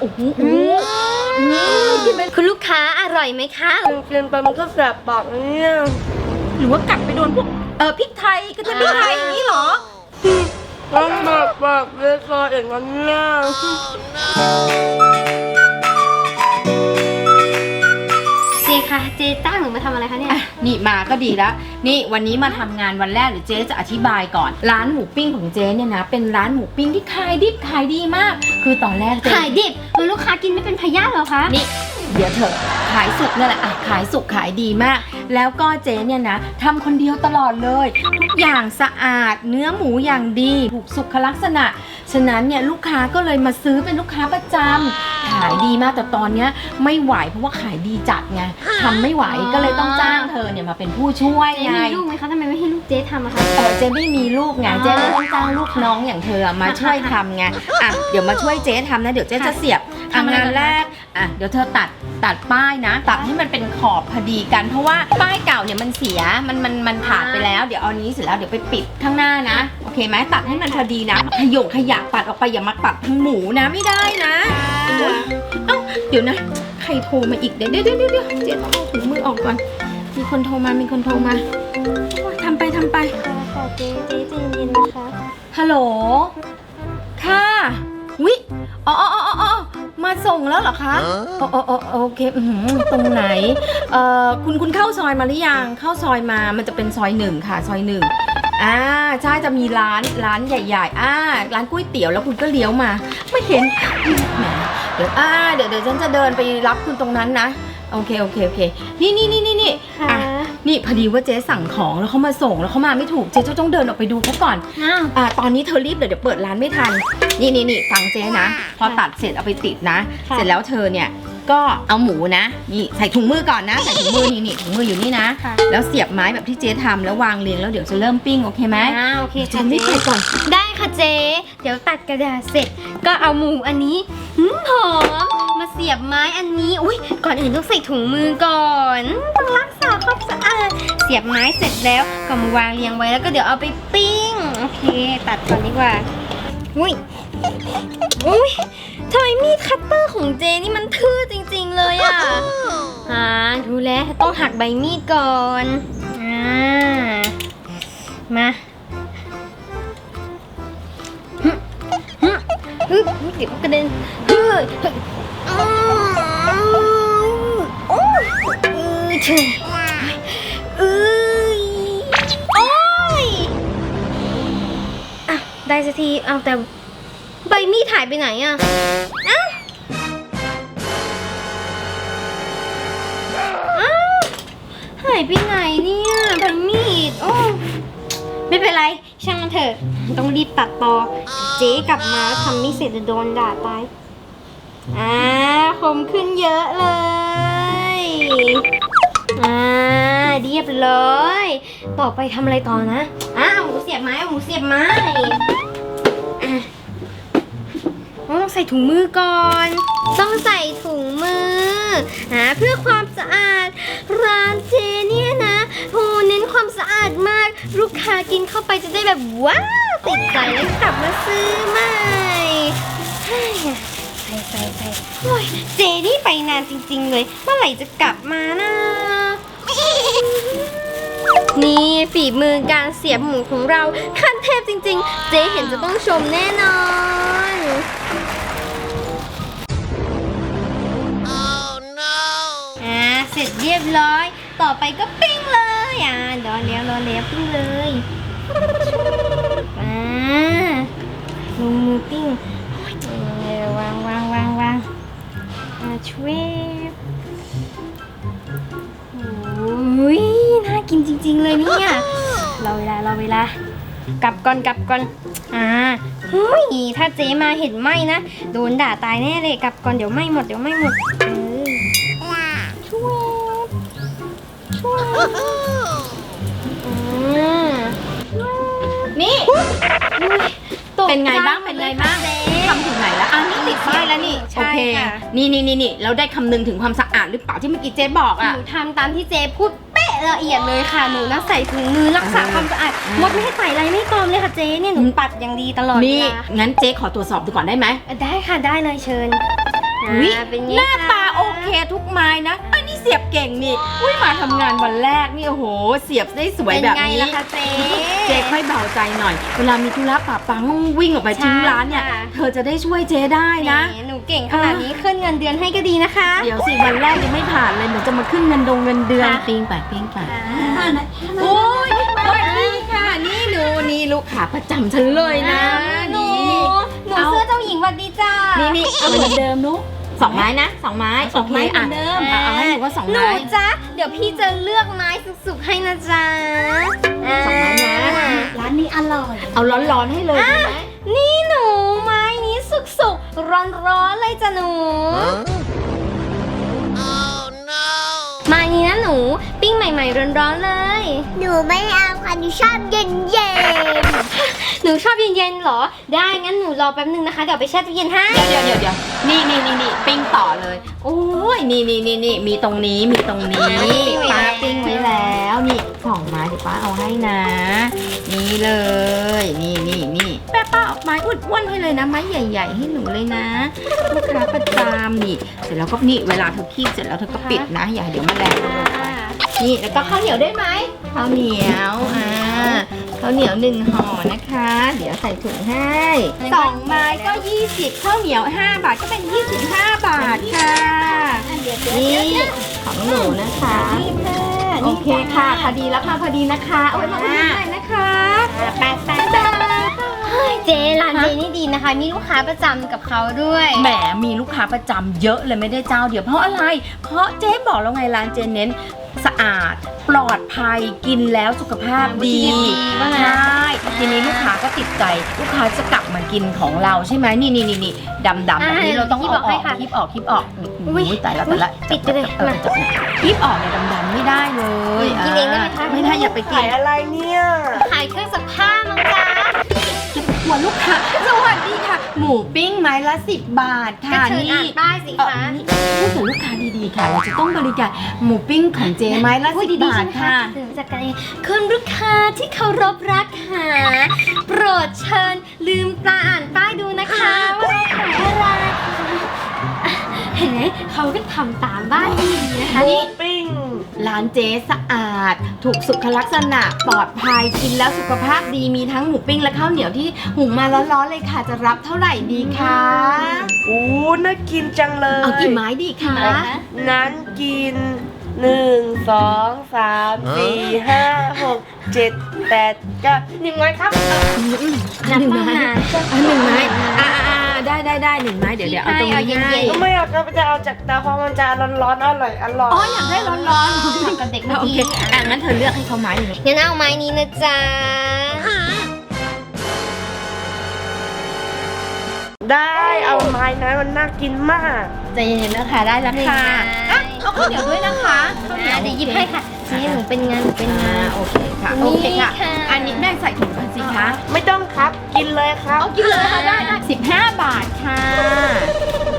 โอ้โหโอ้โหกินไปคุณลูกค้าอร่อยไหมคะกินไปมันก็แสบปากนะเนี่ยหรือว่ากัดไปโดนพวกเออพริกไทยกระเทียมพริกไทยอย่างนี้เหรอต้องแบบปากเลยคออย่างนั้นเนี่ยเจคะเจจ้างหนูมาทำอะไรคะเนี่ยอะ นี่มาก็ดีแล้ว นี่วันนี้มาทำงานวันแรกหรือเจ๊จะอธิบายก่อน ร้านหมูปิ้งของเจ๊เนี่ยนะ เป็นร้านหมูปิ้งที่ขายดิบขายดีมาก คือตอนแรกเจ๊ขายดิบแล้วลูกค้ากินไม่เป็นพยาธิเหรอคะนี่เดี๋ยวเถอะขายสุกนั่นแหละอะขายสุกขายดีมาก แล้วก็เจ๊เนี่ยนะทำคนเดียวตลอดเลย ทุกอย่างสะอาดเนื้อหมูอย่างดีถูกสุขลักษณะ ฉะนั้นเนี่ยลูกค้าก็เลยมาซื้อเป็นลูกค้าประจำขายดีมากแต่ตอนเนี้ยไม่ไหวเพราะว่าขายดีจัดไงทำไม่ไหวก็เลยต้องจ้างเธอเนี่ยมาเป็นผู้ช่วยเจ๊ไง มีลูกไหมคะทำไมไม่ให้ลูกเจ๊ทำอะคะ เออเจ๊ไม่มีลูกไงอ๋อเจ๊เลยต้องจ้างลูกน้องอย่างเธอมาช่วยทำไงอะเดี๋ยวมาช่วยเจ๊ทำนะ เดี๋ยวเจ๊จะเสียบอะทำอะไรงานก่อนคะ แรกอะเดี๋ยวเธอตัดตัดป้ายนะ ตัดให้มันเป็นขอบพอดีกัน เพราะว่าป้ายเก่าเนี่ยมันเสีย มันมันมันขาดไปแล้ว เดี๋ยวเอานี้เสร็จแล้วเดี๋ยวไปปิดข้างหน้านะ โอเคไหมตัดให้มันพอดีนะขยงขยะตัดออกไปอย่ามาตัดทั้งหมูนะไม่ได้นะโอ๊ยเอ้าเดี๋ยวนะ ใครโทรมาอีกเดี๋ยวเดี๋ยวเดี๋ยวเดี๋ยวเจ๊ต้องเอาถุงมือออกก่อน มีคนโทรมา มีคนโทรมาโอ๊ยทำไปทำไป ค่ะเจ๊เจ๊ใจเย็นๆนะคะ ฮัลโหล เหรอคะอ๋ออ๋ออ๋อโอเคอื้อหือตรงไหนเอ่อคุณคุณเข้าซอยมาหรือยังเข้าซอยมามันจะเป็นซอยหนึ่งค่ะ ซอยหนึ่งอ่าใช่จะมีร้านร้านใหญ่ๆอ่าร้านก๋วยเตี๋ยวแล้วคุณก็เลี้ยวมา ไม่เห็นแหมเดี๋ยวอ่าเดี๋ยวเดี๋ยวฉันจะเดินไปรับคุณตรงนั้นนะ โอเคโอเคโอเค นี่นี่นี่นี่นี่ค่ะ อะนี่พอดีว่าเจ๊สั่งของแล้วเขามาส่งแล้วเขามาไม่ถูกเจ๊จะต้องเดินออกไปดูเขาก่อนอ้าว อ่าตอนนี้เธอรีบเดี๋ยวเดี๋ยวเปิดร้านไม่ทัน นี่นี่นี่ฟังเจ๊นะ พอตัดเสร็จเอาไปติดนะ ค่ะ เสร็จแล้วเธอเนี่ยก็เอาหมูนะนี่ใส่ถุงมือก่อนนะใส่ถุงมือนี่นี่ถุงมืออยู่นี่นะ ค่ะแล้วเสียบไม้แบบที่เจ๊ทำแล้ววางเรียงแล้วเดี๋ยวจะเริ่มปิ้งโอเคไหมอ่าโอเคเจ๊ค่ะรีเจ๊บไปก่อน ได้ค่ะเจ๊เดี๋ยวตัดกระดาษเสร็จ ก็เอาหมูอันนี้หืมหอมมาเสียบไม้อันนี้ อุ้ยก่อนอื่นต้องใส่ถุงมือก่อนต้องรักษาความสะอาดเสียบไม้เสร็จแล้วก็มาวางเรียงไว้แล้วก็เดี๋ยวเอาไปปิ้งโอเค ตัดก่อนดีกว่าอุ้ยอุ้ยทำไมมีดคัตเตอร์ของเจนี่มันทื่อจริง ๆ เลยอะอ่าดูแลต้องหักใบมีดก่อนอ่ามา ฮึเดี๋ยวกระเด็นฮึฮึอืมโอ้ยเออเฉยเอ้ยโอ้ยอะได้สักทีเอาแต่ใบมีดหายไปไหนอะอ้าวอ้าวหายไปไหนเนี่ยใบมีดโอ้ไม่เป็นไร ช่างมันเถอะ ต้องรีบตัดต่อ เจ๊กลับมาแล้วทำไม่เสร็จจะโดนด่าตาย อ่าคมขึ้นเยอะเลย อ่าเรียบร้อย ต่อไปทำอะไรต่อนะอ่าเอาหมูเสียบไม้เอาหมูเสียบไม้อะต้องใส่ถุงมือก่อน ต้องใส่ถุงมืออ่าเพื่อความสะอาดร้านเจเนี่ยนะ โหเน้นความสะอาดมาก ลูกค้ากินเข้าไปจะได้แบบว้าวติดใจแล้วกลับมาซื้อใหม่เฮ้ยใส่ใส่ใส่โอ้ยเจนี่ไปนานจริง ๆ เลย เมื่อไหร่จะกลับมานะ นี่ฝีมือการเสียบหมูของเราขั้นเทพจริง ๆ เจ๊เห็นจะต้องชมแน่นอนอ่าเสร็จเรียบร้อย ต่อไปก็ปิ้งเลย อ่าเดี๋ยวเลี้ยวรอเลี้ยวปิ้งเลยอ่าลงมือปิ้งวางวางวางวางอ่าช่วยโอ้ยน่ากินจริง ๆ เลยเนี่ยรอเวลารอเวลากลับก่อนกลับก่อนอ่าเฮ้ยถ้าเจ๊มาเห็นไหมนะโดนด่าตายแน่เลยกลับก่อนเดี๋ยวไหมหมดเดี๋ยวไหมหมดเออช่วยช่วย เป็นไงใจบ้าง เป็นไงบ้างเจ๊ทำถึงไหนแล้วอะนี่ติดป้ายแล้วนี่ใช่โอเคค่ะนี่นี่นี่นี่เราได้คำนึงถึงความสะอาดหรือเปล่าที่เมื่อกี้เจ๊บอกหอะ นูทำตามที่เจ๊พูดเป๊ะละเอียดเลยค่ะ หนูนะใส่ถุงมือรักษาความสะอาดมดไม่ให้ไต่ไรไม่ตอมเลยค่ะเจ๊เนี่ยหนูปัดอย่างดีตลอดเวนี่ ลางั้นเจ๊ขอตรวจสอบดูก่อนได้ไหม ได้ค่ะได้เลยเชิญอุ๊ย อ่าเป็นไงหน้าคะตาโอเคทุกไม้นะอันนี้เสียบเก่งนี่อุ้ยมาทำงานวันแรกนี่โอ้โห เสียบได้สวยเป็นแบบไงนี้ล่ะคะเจ๊ เจ๊ค่อยเบาใจหน่อย เวลามีธุระป่าปังวิ่งออกไปทิ้งร้านเนี่ยใช่ค่ะ เธอจะได้ช่วยเจ๊ได้นะ แหมหนูเก่งขนาดนี้ขึ้นเงินเดือนให้ก็ดีนะคะ เดี๋ยวสิวันแรกยังไม่ผ่านเลยหนูจะมาขึ้นเงินดงเงินเดือนค่ะ ปิ้งไปปิ้งไปอ่าโอ้ยสวัสดีค่ะ นี่หนูนี่ลูกค้าประจำฉันเลยนะ หนูนี่หนูเสื้อเจ้าหญิงหวัดดีจ้านี่นี่เอาเหมือนเดิมนุ๊ก สองไม้นะสองไม้สองไม้โคเหมือนเดิมะเอาให้หนูก็สองหนูไม้จ๊ะ เดี๋ยวพี่จะเลือกไม้สุกๆให้นะจ๊ะสองไม้นะ ร้านนี้อร่อย เอาร้อนๆให้เลยได้ไหมนี่หนูไม้นี้สุกๆร้อนๆเลยจ้ะหนู ไม้นี้นะหนูปิ้งใหม่ๆ ร้อนๆเลย หนูไม่เอาค่ะหนูชอบเย็นเย็นหนูชอบเย็นๆเหรอ ได้งั้นหนูรอแป๊บนึงนะคะ เดี๋ยวไปแช่ตู้เย็นให้ เดี๋ยวเดี๋ยวเดี๋ยวนี่นี่นี่นี่ปิ้งต่อเลย โอ้ยนี่นี่นี่นี่มีตรงนี้มีตรงนี้ป้าปิ้งไว้แล้วนี่สองไม้เดี๋ยวป้าเอาให้นะ นี่เลย นี่นี่นี่แป้ป้าเอาไม้อ้วนๆให้เลยนะไม้ใหญ่ ๆ ให้หนูเลยนะลูกค้าประจำนี่ เสร็จแล้วก็นี่เวลาเธอคีบเสร็จแล้วเธอก็ปิดนะ อย่าให้เดี๋ยวแมันแรงลงไป นี่แล้วก็ข้าวเหนียวได้ไหมข้าวเหนียวอ่าข้าวเหนียวหนึ่งห่อนะคะ เดี๋ยวใส่ถุงให้สองไม้ก็20ข้าวเหนียว5บาทก็เป็น25บาทค่ะนี่ของหนูนะคะโอเคค่ะพอดีแล้วค่ะพอดีนะคะเอาไว้มาอุดหนุนหน่อยนะคะแปดแปดแปดเฮ้ยเจ๊ร้านเจ๊นี่ดีนะคะ มีลูกค้าประจำกับเขาด้วย แหมมีลูกค้าประจำเยอะเลยไม่ได้เจ้าเดียวเพราะอะไร เพราะเจ๊บอกแล้วไงร้านเจเน้น สะอาด ปลอดภัยกินแล้วสุขภาพดีว่าไงใช่ทีนี้ลูกค้าก็ติดใจ ลูกค้าจะกลับมากินของเราใช่ไหมนี่นี่นี่นี่ดำดำแบบนี้เราต้องเอาออกคลิปออกคลิปออกอุ้ยตายแล้วตายแล้วปิดไปเลยเออจับคลิปออกเนี่ยดำๆไม่ได้เลยกินเองได้ไหมคะไม่ได้อย่าไปกิขานยอะไรเนี่ยขายเครื่องซักผ้ามั้งจ๊ะ หัวลูกค้าสวัสดีค่ะ หมูปิ้งไม้ละสิบบาทก็ค่ะเชิญนี่อ่านป้ายสิเอ่อคะ นี่พูดกับลูกค้าดีๆค่ะ เราจะต้องบริการหมูปิ้งของเจไม้ละพูสิดบดีๆบาใช่ทไหมคะค่ะ ถึงจากกันเองคุณลูกค้าที่เคารพรักค่ะโปรดเชิญลืมตาอ่านป้ายดูนะคะว่าเราขายอะไรอะเห็นไหมเขาก็ทำตามบ้านดีๆนะคะนี่ปิ้ง ร้านเจสะอาด ถูกสุขลักษณะปลอดภัยกินแล้วสุขภาพดีมีทั้งหมูปิ้งและข้าวเหนียวที่หุงมาร้อนๆเลยค่ะ จะรับเท่าไหร่ดีคะอู้น่ากินจังเลยเอากี่ไม้ดีคะนั้นกินหนึ่งสองสามสี่ห้าหกเจ็ดแปดเก้าหนึ่งไม้ครับนับหนึ่งตั้งไม้นานอะหนึ่งไม้อ่าอ่า ได้ได้ได้หนึ่งไม้เดี๋ยวเดี๋ยวเอาตรงนี้เอาเย็นๆให้ก็ไม่อยากจะเอาจากเตาเพราะมันจะร้อนๆอร่อยอร่อยอ๋ออยากได้ร้อนๆกับเด็กเมื่อโอกี้เคอะงั้นเธอเลือกให้เขาไม้หนึ่งงั้นเอาไม้นี้นะจ๊ะได้เอาไม้นั้นมันน่ากินมากใจเย็นๆนะคะได้แล้วค่ะอะเอาข้าวเหนียวด้วยนะคะข้าวเหนียวอะเดี๋ยวหยิบให้ค่ะเจ๊หนูเป็นงานหนูเป็นงาอ่าน โอเคค่ะโอเคค่ะ นี่ค่ะ อันนี้แม่ใส่ถุงกันสิ คะ ไม่ต้องครับ กินเลยครับเอากินเลยค่ะได้ได้สิบห้าบาทค่ะ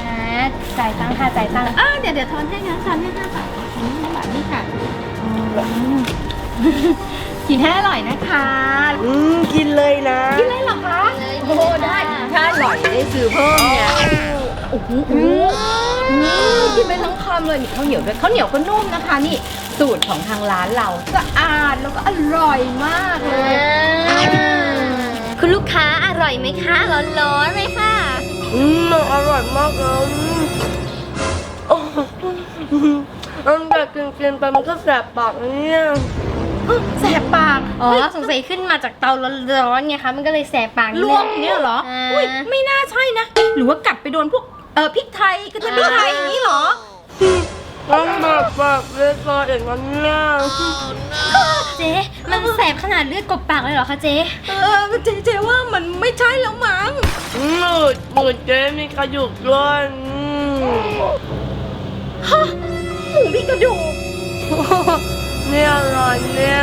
อ่าจ่ายตังค่ะจ่ายตังค์อ่าเดี๋ยวเดี๋ยวทอนให้นะทอนให้ห้าบาทค่ะทอนให้ห้าบาทนี่ค่ะอืมกินให้อร่อยนะคะ อืมกินเลยนะ กินเลยเหรอคะโอ้ได้ถ้าอร่อยได้ซื้อเพิ่มเนี่ยโอ้โหอืม กินไปทั้งคำเลยมีข้าวเหนียวด้วยข้าวเหนียวก็นุ่มนะคะ นี่สูตรของทางร้านเราสะอาดแล้วก็อร่อยมากเลย คุณลูกค้าอร่อยไหมคะ ร้อนๆไหมคะอืมอร่อยมากเลยอืมโอ้อันแบบกินๆไปมันก็แสบปากนะเนี่ยแสบปาก อ๋อ สงสัยขึ้นมาจากเตาร้อนๆไงคะ มันก็เลยแสบปากนิดลนึงวกเนี่ยเหรออ่าอุ้ยไม่น่าใช่นะ หรือว่ากัดไปโดนพวกเออพริกไทยกระเทียมพริกไทยอย่างนี้เหรอมันแบบแบบเลยซอยอย่างนั้นเนี่ยเจ๊มันแสบขนาดเลือดกบปากเลยเหรอคะเจ๊เออเจเจว่ามันไม่ใช่แล้วมั้งหนืดหนืดเจ๊มีกระดูกด้วยอืมหมูมีกระดูกเนี่ยอร่อยเนี่ย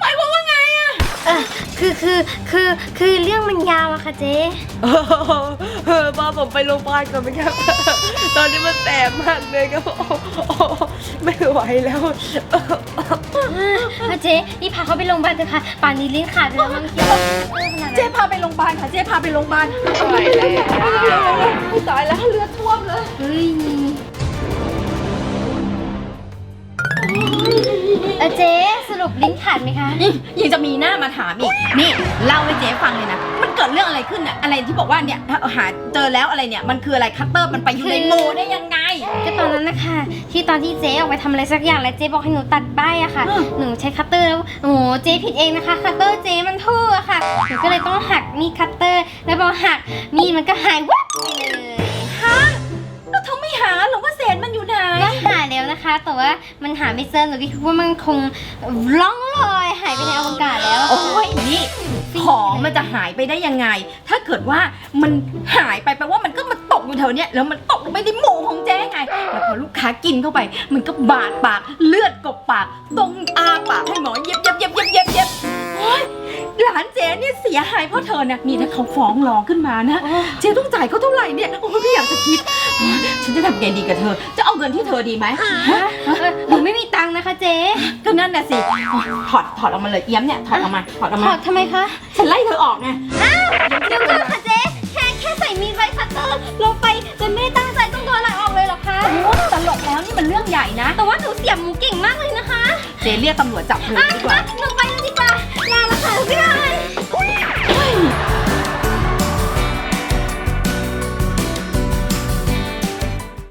หมายความว่าไงอะเอออคือคือคือคือเรื่องมันยาวอะค่ะเจ๊ เออพาผมไปโรงพยาบาลก่อนไหมครับ ตอนนี้มันแสบมากเลยครับไม่ไหวแล้วอะเจ๊นี่พาเขาไปโรงพยาบาลเถอะค่ะ ป่านนี้ลิ้นขาดไปแล้วมั้งเจ๊เจ๊พาไปโรงพยาบาลค่ะเจ๊พาไปโรงพยาบาลไหวแล้วตายแล้วเลือดท่วมเลยเฮ้ยเออเจ๊สรุป ลิ้นขาดไหมคะนี่ยังจะมีหน้ามาถามอีก นี่เล่าให้เจ๊ฟังเลยนะ มันเกิดเรื่องอะไรขึ้นอะอะไรที่บอกว่าเนี่ยหาเจอแล้วอะไรเนี่ย มันคืออะไรคัตเตอร์มันไปอยู่ในโมได้ยังไง ก็ตอนนั้นนะคะที่ตอนที่เจ๊ออกไปทำอะไรสักอย่างแล้วเจ๊บอกให้หนูตัดป้ายอะค่ะอืมหนูใช้คัตเตอร์แล้วโอ้โหเจ๊ผิดเองนะคะ คัตเตอร์เจ๊มันทื่ออะค่ะ หนูก็เลยต้องหักมีดคัตเตอร์ แล้วพอหักมีดมันก็หายวับ แล้วนะคะแต่ว่ามันหาไม่เจอหนูคิดว่ามันคงล่องลอยหายไปในอวกาศแล้วอะโอ้ยนี่ของมันจะหายไปได้ยังไง ถ้าเกิดว่ามันหายไปแปลว่ามันก็มาตกอยู่แถวเนี้ยแล้วมันตกลงไปในหมูของเจ๊ไงแล้วพอลูกค้ากินเข้าไป มันก็บาดปากเลือดกบปากตรงอาปากให้หมอเย็บเย็บเย็บเย็บเย็บเย็บโอ๊ยหลานเจ๊เนี่ยเสียหายเพราะเธอนะนี่ถ้าเขาฟ้องร้องขึ้นมานะ เจ๊ต้องจ่ายเขาเท่าไหร่เนี่ยโอ้ยไม่อยากจะคิดโอ๊ย ฉันจะทำไงดีกับเธอ จะเอาเงินที่เธอดีไหมฮะเออหนูไม่มีตังค์นะคะเจ๊ก็นั่นน่ะสิ ถอดถอดออกมาเลยเอี้ยมเนี่ยถอดออกมาถอดออกถมาอดทำไมคะ ฉันไล่เธอออกไงเดี๋ยวก่อนค่ะเจ๊แค่แค่ใส่มีดไว้คัตเตอร์ลงไปจนไม่ได้ตั้งใจต้องโดนอะไรออกเลยเหรอคะโอ้ตลกแล้วนี่มันเรื่องใหญ่นะ แต่ว่าหนูเสียบหมูเก่งมากเลยนะคะ เจเรียกตำรวจจับเธออะดีกว่าอะหนูไปแล้วดีกว่าลาละค่ะบ๊ายบาย